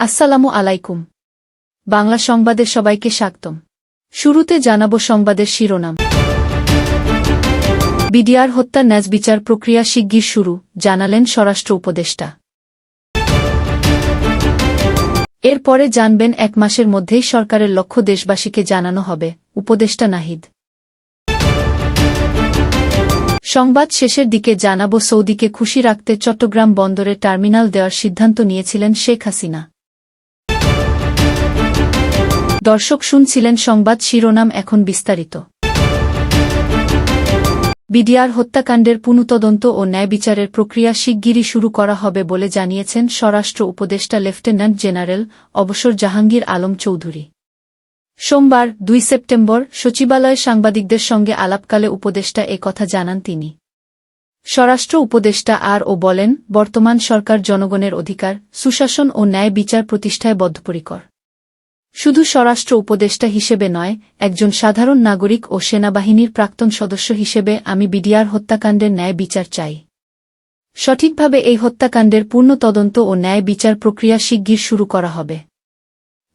আসসালামু আলাইকুম। বাংলা সংবাদে সবাইকে স্বাগতম। শুরুতে জানাব সংবাদের শিরোনাম। বিডিআর হত্যার ন্যাজ বিচার প্রক্রিয়া শিগগির শুরু, জানালেন স্বরাষ্ট্র উপদেষ্টা। এরপরে জানবেন এক মাসের মধ্যেই সরকারের লক্ষ্য দেশবাসীকে জানানো হবে, উপদেষ্টা নাহিদ। সংবাদ শেষের দিকে জানাব সৌদিকে খুশি রাখতে চট্টগ্রাম বন্দরে টার্মিনাল দেওয়ার সিদ্ধান্ত নিয়েছিলেন শেখ হাসিনা। দর্শক শুনছিলেন সংবাদ শিরোনাম এখন বিস্তারিত। বিডিআর হত্যাকাণ্ডের পুনঃতদন্ত ও ন্যায় বিচারের প্রক্রিয়া শিগগিরই শুরু করা হবে বলে জানিয়েছেন স্বরাষ্ট্র উপদেষ্টা লেফটেন্যান্ট জেনারেল অবসর জাহাঙ্গীর আলম চৌধুরী। সোমবার, দুই সেপ্টেম্বর, সচিবালয়ে সাংবাদিকদের সঙ্গে আলাপকালে উপদেষ্টা কথা জানান তিনি। স্বরাষ্ট্র উপদেষ্টা আর ও বলেন, বর্তমান সরকার জনগণের অধিকার, সুশাসন ও ন্যায় বিচার প্রতিষ্ঠায় বদ্ধপরিকর। শুধু স্বরাষ্ট্র উপদেষ্টা হিসেবে নয়, একজন সাধারণ নাগরিক ও সেনাবাহিনীর প্রাক্তন সদস্য হিসেবে আমি বিডিআর হত্যাকাণ্ডের ন্যায় বিচার চাই। সঠিকভাবে এই হত্যাকাণ্ডের পূর্ণ তদন্ত ও ন্যায় বিচার প্রক্রিয়া শিগগির শুরু করা হবে।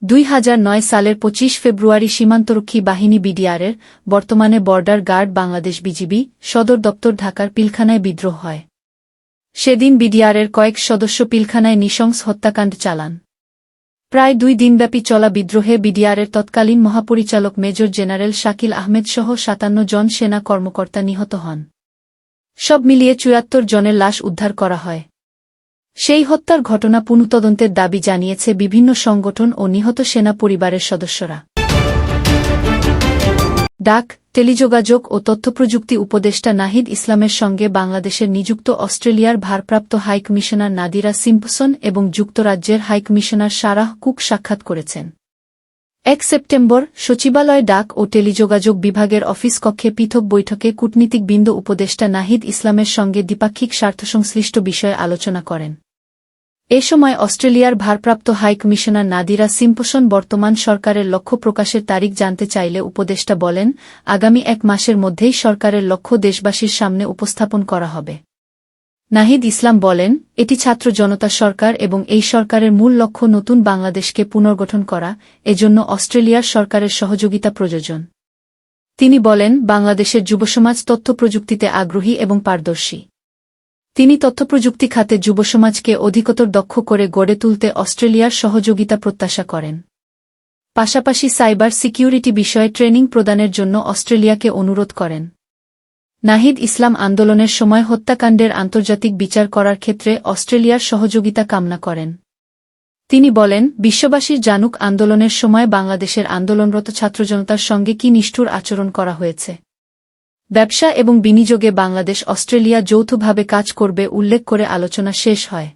দুই হাজার নয় সালের পঁচিশ ফেব্রুয়ারি সীমান্তরক্ষী বাহিনী বিডিআরের বর্তমানে বর্ডার গার্ড বাংলাদেশ বিজিবি, সদর দপ্তর ঢাকার পিলখানায় বিদ্রোহ হয়। সেদিন বিডিআরের কয়েক সদস্য পিলখানায় নৃশংস হত্যাকাণ্ড চালান। প্রায় দুই দিনব্যাপী চলা বিদ্রোহে বিডিআরের তৎকালীন মহাপরিচালক মেজর জেনারেল শাকিল আহমেদ সহ সাতান্ন জন সেনা কর্মকর্তা নিহত হন। সব মিলিয়ে চুয়াত্তর জনের লাশ উদ্ধার করা হয়। সেই হত্যার ঘটনা পুনঃতদন্তের দাবি জানিয়েছে বিভিন্ন সংগঠন ও নিহত সেনা পরিবারের সদস্যরা। ডাক টেলিযোগাযোগ ও তথ্যপ্রযুক্তি উপদেষ্টা নাহিদ ইসলামের সঙ্গে বাংলাদেশের নিযুক্ত অস্ট্রেলিয়ার ভারপ্রাপ্ত হাইকমিশনার নাদিরা সিম্পসন এবং যুক্তরাজ্যের হাইকমিশনার সারাহ কুক সাক্ষাৎ করেছেন। এক সেপ্টেম্বর, সচিবালয় ডাক ও টেলিযোগাযোগ বিভাগের অফিস কক্ষে পৃথক বৈঠকে কূটনীতিক বিন্দু উপদেষ্টা নাহিদ ইসলামের সঙ্গে দ্বিপাক্ষিক স্বার্থসংশ্লিষ্ট বিষয়ে আলোচনা করেন। এ সময় অস্ট্রেলিয়ার ভারপ্রাপ্ত হাই কমিশনার নাদিরা সিম্পসন বর্তমান সরকারের লক্ষ্য প্রকাশের তারিখ জানতে চাইলে উপদেষ্টা বলেন, আগামী এক মাসের মধ্যেই সরকারের লক্ষ্য দেশবাসীর সামনে উপস্থাপন করা হবে। নাহিদ ইসলাম বলেন, এটি ছাত্র জনতা সরকার এবং এই সরকারের মূল লক্ষ্য নতুন বাংলাদেশকে পুনর্গঠন করা, এজন্য অস্ট্রেলিয়ার সরকারের সহযোগিতা প্রয়োজন। তিনি বলেন, বাংলাদেশের যুবসমাজ তথ্য প্রযুক্তিতে আগ্রহী এবং পারদর্শী। তিনি তথ্যপ্রযুক্তি খাতে যুবসমাজকে অধিকতর দক্ষ করে গড়ে তুলতে অস্ট্রেলিয়ার সহযোগিতা প্রত্যাশা করেন। পাশাপাশি সাইবার সিকিউরিটি বিষয়ে ট্রেনিং প্রদানের জন্য অস্ট্রেলিয়াকে অনুরোধ করেন। নাহিদ ইসলাম আন্দোলনের সময় হত্যাকাণ্ডের আন্তর্জাতিক বিচার করার ক্ষেত্রে অস্ট্রেলিয়ার সহযোগিতা কামনা করেন। তিনি বলেন বিশ্ববাসীর জানুক আন্দোলনের সময় বাংলাদেশের আন্দোলনরত ছাত্রজনতার সঙ্গে কি নিষ্ঠুর আচরণ করা হয়েছে। ব্যবসা এবং বিনিয়োগে বাংলাদেশ অস্ট্রেলিয়া যৌথভাবে কাজ করবে উল্লেখ করে আলোচনা শেষ হয়।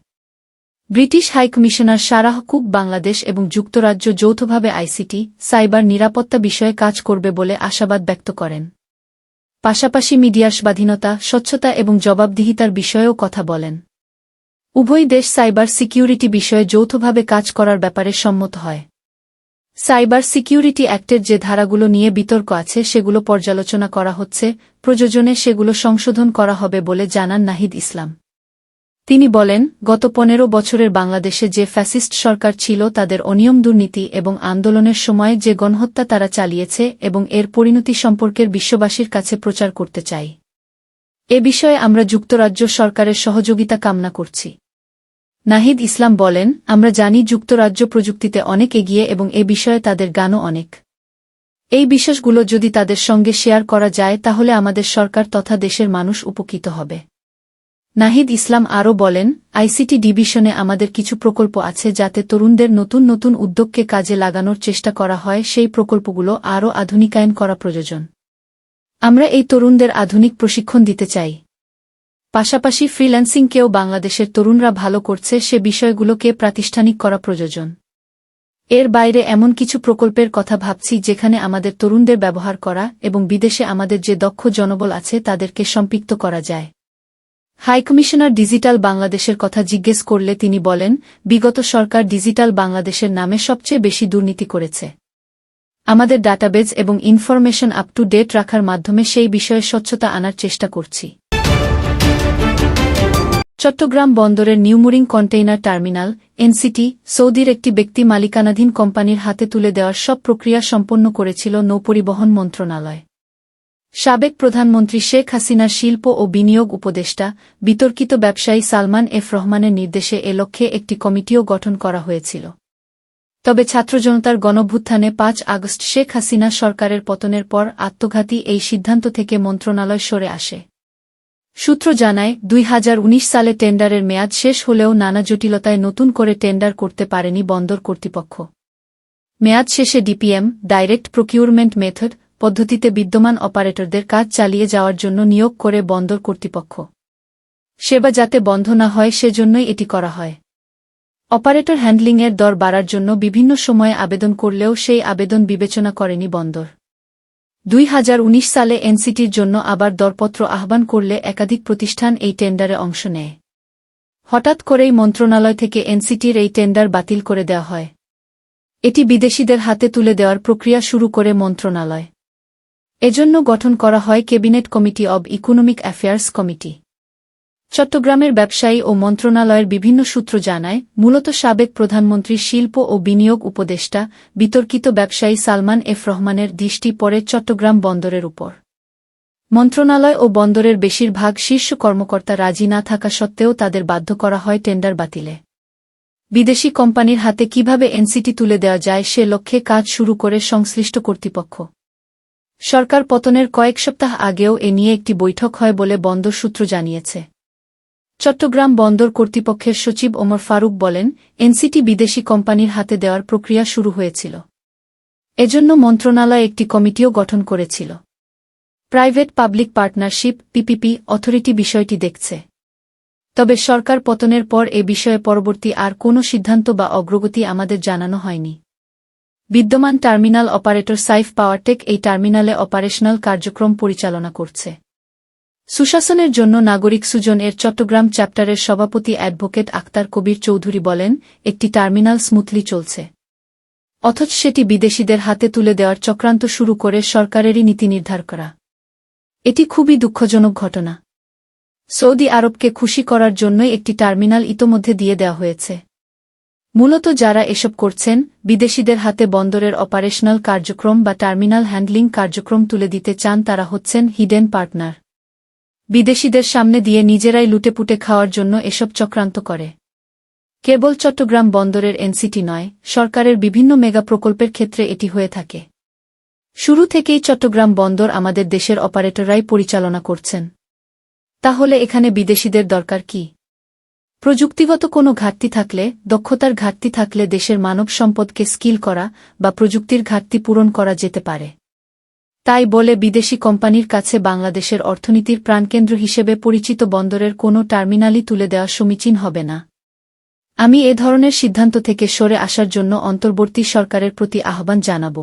British high commissioner Sarah Cook Bangladesh এবং যুক্তরাজ্য যৌথভাবে আইসিটি, সাইবার নিরাপত্তা বিষয়ে কাজ করবে বলে আশাবাদ ব্যক্ত করেন। পাশাপাশি মিডিয়ার স্বাধীনতা, স্বচ্ছতা এবং জবাবদিহিতার বিষয়েও কথা বলেন। উভয় দেশ সাইবার সিকিউরিটি বিষয়ে যৌথভাবে কাজ করার ব্যাপারে সম্মত হয়। সাইবার সিকিউরিটি অ্যাক্টের যে ধারাগুলো নিয়ে বিতর্ক আছে, সেগুলো পর্যালোচনা করা হচ্ছে, প্রযোজনে সেগুলো সংশোধন করা হবে বলে জানান নাহিদ ইসলাম। তিনি বলেন, গত পনেরো বছরের বাংলাদেশে যে ফ্যাসিস্ট সরকার ছিল, তাদের অনিয়ম দুর্নীতি এবং আন্দোলনের সময় যে গণহত্যা তারা চালিয়েছে এবং এর পরিণতি সম্পর্কের বিশ্ববাসীর কাছে প্রচার করতে চাই এ বিষয়ে আমরা যুক্তরাজ্য সরকারের সহযোগিতা কামনা করছি। নাহিদ ইসলাম বলেন, আমরা জানি যুক্তরাজ্য প্রযুক্তিতে অনেক এগিয়ে এবং এ বিষয়ে তাদের গানও অনেক। এই বিশ্বাসগুলো যদি তাদের সঙ্গে শেয়ার করা যায়, তাহলে আমাদের সরকার তথা দেশের মানুষ উপকৃত হবে। নাহিদ ইসলাম আরও বলেন, আইসিটি ডিভিশনে আমাদের কিছু প্রকল্প আছে যাতে তরুণদের নতুন নতুন উদ্যোগকে কাজে লাগানোর চেষ্টা করা হয়, সেই প্রকল্পগুলো আরও আধুনিকায়ন করা প্রয়োজন। আমরা এই তরুণদের আধুনিক প্রশিক্ষণ দিতে চাই। পাশাপাশি ফ্রিল্যান্সিংকেও বাংলাদেশের তরুণরা ভালো করছে সে বিষয়গুলোকে প্রাতিষ্ঠানিক করা প্রয়োজন। এর বাইরে এমন কিছু প্রকল্পের কথা ভাবছি যেখানে আমাদের তরুণদের ব্যবহার করা এবং বিদেশে আমাদের যে দক্ষ জনবল আছে তাদেরকে সম্পৃক্ত করা যায়। হাইকমিশনার ডিজিটাল বাংলাদেশের কথা জিজ্ঞেস করলে তিনি বলেন, বিগত সরকার ডিজিটাল বাংলাদেশের নামে সবচেয়ে বেশি দুর্নীতি করেছে। আমাদের ডাটাবেজ এবং ইনফরমেশন আপ টু ডেট রাখার মাধ্যমে সেই বিষয়ে স্বচ্ছতা আনার চেষ্টা করছি। চট্টগ্রাম বন্দরের নিউমুরিং কন্টেইনার টার্মিনাল, এনসিটি, সৌদির একটি ব্যক্তি মালিকানাধীন কোম্পানির হাতে তুলে দেওয়ার সব প্রক্রিয়া সম্পন্ন করেছিল নৌপরিবহন মন্ত্রণালয়। সাবেক প্রধানমন্ত্রী শেখ হাসিনার শিল্প ও বিনিয়োগ উপদেষ্টা, বিতর্কিত ব্যবসায়ী সালমান এফ রহমানের নির্দেশে এ লক্ষ্যে একটি কমিটিও গঠন করা হয়েছিল। তবে ছাত্রজনতার গণভ্যুত্থানে পাঁচ আগস্ট শেখ হাসিনা সরকারের পতনের পর আত্মঘাতী এই সিদ্ধান্ত থেকে মন্ত্রণালয় সরে আসে। সূত্র জানায়, দুই হাজার উনিশ সালে টেন্ডারের মেয়াদ শেষ হলেও নানা জটিলতায় নতুন করে টেন্ডার করতে পারেনি বন্দর কর্তৃপক্ষ। মেয়াদ শেষে ডিপিএম, ডাইরেক্ট প্রকিউরমেন্ট মেথড, পদ্ধতিতে বিদ্যমান অপারেটরদের কাজ চালিয়ে যাওয়ার জন্য নিয়োগ করে বন্দর কর্তৃপক্ষ। সেবা যাতে বন্ধ না হয় সেজন্যই এটি করা হয়। অপারেটর হ্যান্ডলিংয়ের দর বাড়ার জন্য বিভিন্ন সময়ে আবেদন করলেও সেই আবেদন বিবেচনা করেনি বন্দর। দুই হাজার উনিশ সালে এনসিটির জন্য আবার দরপত্র আহ্বান করলে একাধিক প্রতিষ্ঠান এই টেন্ডারে অংশ নেয়। হঠাৎ করেই মন্ত্রণালয় থেকে এনসিটির এই টেন্ডার বাতিল করে দেওয়া হয়। এটি বিদেশিদের হাতে তুলে দেওয়ার প্রক্রিয়া শুরু করে মন্ত্রণালয়। এজন্য গঠন করা হয় cabinet committee of economic affairs committee. চট্টগ্রামের ব্যবসায়ী ও মন্ত্রণালয়ের বিভিন্ন সূত্র জানায়, মূলত সাবেক প্রধানমন্ত্রী শিল্প ও বিনিয়োগ উপদেষ্টা বিতর্কিত ব্যবসায়ী সালমান এফ রহমানের দৃষ্টি পড়ে চট্টগ্রাম বন্দরের উপর। মন্ত্রণালয় ও বন্দরের বেশিরভাগ শীর্ষ কর্মকর্তা রাজি না থাকা সত্ত্বেও তাদের বাধ্য করা হয় টেন্ডার বাতিলে। বিদেশি কোম্পানির হাতে কীভাবে এনসিটি তুলে দেওয়া যায় সে লক্ষ্যে কাজ শুরু করে সংশ্লিষ্ট কর্তৃপক্ষ। সরকার পতনের কয়েক সপ্তাহ আগেও এ নিয়ে একটি বৈঠক হয় বলে বন্দর সূত্র জানিয়েছে। চট্টগ্রাম বন্দর কর্তৃপক্ষের সচিব ওমর ফারুক বলেন, এনসিটি বিদেশি কোম্পানির হাতে দেওয়ার প্রক্রিয়া শুরু হয়েছিল। এজন্য মন্ত্রণালয় একটি কমিটিও গঠন করেছিল। Private public partnership, PPP, authority বিষয়টি দেখছে। তবে সরকার পতনের পর এ বিষয়ে পরবর্তী আর কোনো সিদ্ধান্ত বা অগ্রগতি আমাদের জানানো হয়নি। বিদ্যমান টার্মিনাল অপারেটর সাইফ পাওয়ারটেক এই টার্মিনালে অপারেশনাল কার্যক্রম পরিচালনা করছে। সুশাসনের জন্য নাগরিক সুজন এর চট্টগ্রাম চ্যাপ্টারের সভাপতি অ্যাডভোকেট আক্তার কবির চৌধুরী বলেন, একটি টার্মিনাল স্মুথলি চলছে। অথচ সেটি বিদেশিদের হাতে তুলে দেওয়ার চক্রান্ত শুরু করে সরকারেরই নীতি নির্ধার করা। এটি খুবই দুঃখজনক ঘটনা। সৌদি আরবকে খুশি করার জন্যই একটি টার্মিনাল ইতোমধ্যে দিয়ে দেওয়া হয়েছে। মূলত যারা এসব করছেন, বিদেশিদের হাতে বন্দরের অপারেশনাল কার্যক্রম বা টার্মিনাল হ্যান্ডলিং কার্যক্রম তুলে দিতে চান তারা হচ্ছেন হিডেন পার্টনার। বিদেশিদের সামনে দিয়ে নিজেরাই লুটেপুটে খাওয়ার জন্য এসব চক্রান্ত করে। কেবল চট্টগ্রাম বন্দরের এনসিটি নয়, সরকারের বিভিন্ন মেগা প্রকল্পের ক্ষেত্রে এটি হয়ে থাকে। শুরু থেকেই চট্টগ্রাম বন্দর আমাদের দেশের অপারেটররাই পরিচালনা করছেন। তাহলে এখানে বিদেশিদের দরকার কি? প্রযুক্তিগত কোনো ঘাটতি থাকলে, দক্ষতার ঘাটতি থাকলে দেশের মানব সম্পদকে স্কিল করা বা প্রযুক্তির ঘাটতি পূরণ করা যেতে পারে। তাই বলে বিদেশি কোম্পানির কাছে বাংলাদেশের অর্থনীতির প্রাণকেন্দ্র হিসেবে পরিচিত বন্দরের কোনো টার্মিনালই তুলে দেওয়া সমীচীন হবে না। আমি এ ধরনের সিদ্ধান্ত থেকে সরে আসার জন্য অন্তর্বর্তী সরকারের প্রতি আহ্বান জানাব।